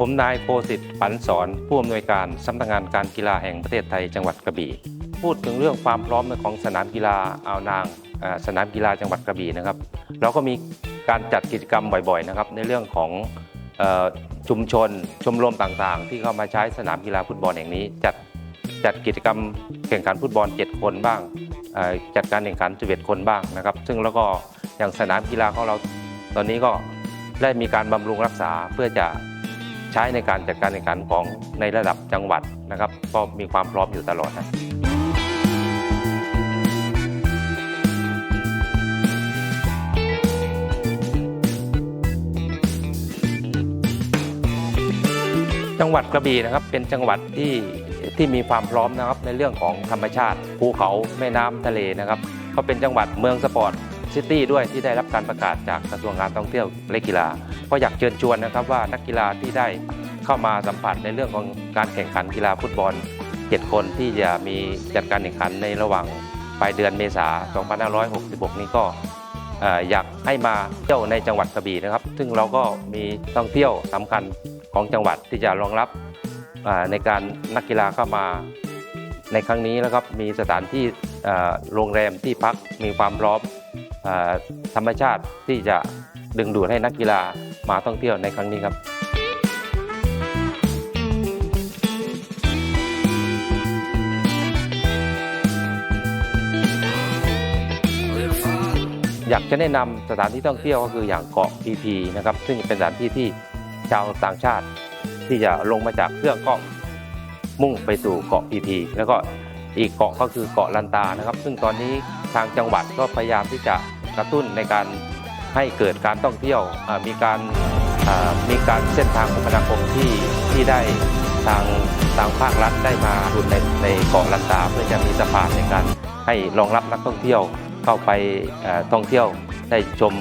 ผมนายโคสิทธิ์ปันสอนผู้อำนวยการสำนักงานการกีฬาแห่งประเทศไทยจังหวัดกระบี่ พูดถึงเรื่องความพร้อมของสนามกีฬาอ่าวนางอ่าสนามกีฬาจังหวัดกระบี่นะครับ เราก็มีการจัดกิจกรรมบ่อยๆนะครับในเรื่องของเอ่อชุมชนชมรมต่างๆ ที่เข้ามาใช้สนามกีฬาฟุตบอลแห่งนี้ จัดจัดกิจกรรมแข่งขันฟุตบอล 7 คนบ้างเอ่อจัดการแข่งขัน11คนบ้างนะครับ ซึ่งแล้วก็อย่างสนามกีฬาของเราตอนนี้ก็ได้มีการบำรุงรักษาเพื่อจะ ใช้ในการจัดการแข่งขันของในระดับจังหวัดนะครับ ก็มีความพร้อมอยู่ตลอดนะจังหวัดกระบี่นะครับเป็นจังหวัดที่ที่มีความพร้อมนะครับในเรื่องของธรรมชาติภูเขาแม่น้ำทะเลนะครับ ก็เป็นจังหวัดเมืองสปอร์ต ซิตี้ด้วยที่ได้รับการประกาศจากกระทรวงการท่องเที่ยวและกีฬา ก็อยากเชิญชวนนะครับว่านักกีฬาที่ได้เข้ามาสัมผัสในเรื่องของการแข่งขันกีฬาฟุตบอล 7 คนที่จะมีจัดการแข่งขันในระหว่างปลายเดือนเมษายน2566 นี้ก็อยากให้มาเที่ยวในจังหวัดกระบี่นะครับ ซึ่งเราก็มีท่องเที่ยวสำคัญของจังหวัดที่จะรองรับในการนักกีฬาเข้ามาในครั้งนี้นะครับมีสถานที่โรงแรมที่พักมีความพร้อม ธรรมชาติที่จะดึงดูดให้นักกีฬามาท่องเที่ยวในครั้งนี้ครับอยากจะแนะนำสถานที่ท่องเที่ยวก็คืออย่างเกาะพีพีนะครับซึ่งเป็นสถานที่ที่ชาวต่างชาติ ที่จะลงมาจากเครื่องก็มุ่งไปสู่เกาะพีพีแล้วก็อีกเกาะก็คือเกาะลันตานะครับ ซึ่งตอนนี้ทางจังหวัดก็พยายามที่จะ กระตุ้นในการให้เกิดการท่องเที่ยวมีการมีการเส้นทางคมนาคมที่ที่ได้ทางทางภาครัฐได้มาทุนในในเกาะลันตาเพื่อจะมีสะพานในการให้รองรับนักท่องเที่ยวเข้าไปท่องเที่ยวได้ชม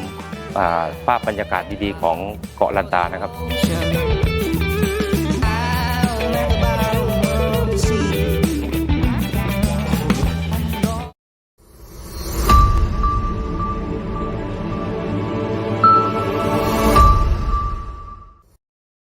ภาพบรรยากาศดีๆของเกาะลันตานะครับ